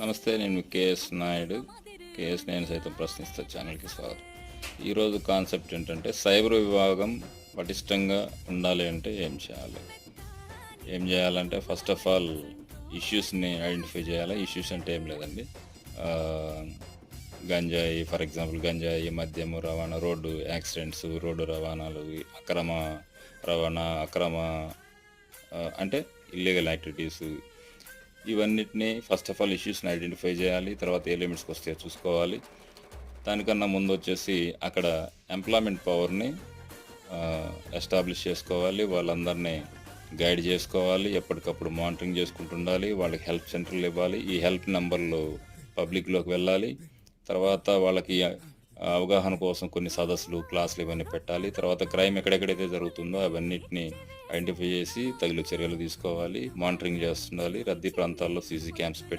నమస్తే నేను KS Naidu. KS నేను సైతం ప్రశ్నిస్తా ఛానల్కి స్వాగతం. ఈరోజు కాన్సెప్ట్ ఏంటంటే సైబర్ విభాగం పటిష్టంగా ఉండాలి అంటే ఏం చేయాలి? ఏం చేయాలంటే ఫస్ట్ ఆఫ్ ఆల్ ఇష్యూస్ని ఐడెంటిఫై చేయాలి? ఇష్యూస్ అంటే ఏం లేదండి. గంజాయి ఫర్ ఎగ్జాంపుల్ గంజాయి మద్యము రవాణా రోడ్డు యాక్సిడెంట్స్ రోడ్డు రవాణాలు అక్రమ రవాణా అక్రమ అంటే ఇల్లీగల్ యాక్టివిటీస్ ఇవన్నిటిని ఫస్ట్ ఆఫ్ ఆల్ ఇష్యూస్ని ఐడెంటిఫై చేయాలి తర్వాత ఏ లిమిట్స్కి వస్తే చూసుకోవాలి. దానికన్నా ముందు వచ్చేసి అక్కడ ఎంప్లాయ్మెంట్ పవర్ని ఎస్టాబ్లిష్ చేసుకోవాలి వాళ్ళందరినీ గైడ్ చేసుకోవాలి ఎప్పటికప్పుడు మానిటరింగ్ చేసుకుంటుండాలి వాళ్ళకి హెల్ప్ సెంటర్లు ఇవ్వాలి ఈ హెల్ప్ నెంబర్లు పబ్లిక్లోకి వెళ్ళాలి తర్వాత వాళ్ళకి అవగాహన కోసం కొన్ని సదస్సులు క్లాసులు ఇవన్నీ పెట్టాలి తర్వాత క్రైమ్ ఎక్కడెక్కడైతే జరుగుతుందో అవన్నిటిని ఐడెంటిఫై చేసి తగిన చర్యలు తీసుకోవాలి మానిటరింగ్ చేస్తుండాలి రద్దీ ప్రాంతాల్లో సీసీ క్యాంప్స్ పెట్టాలి.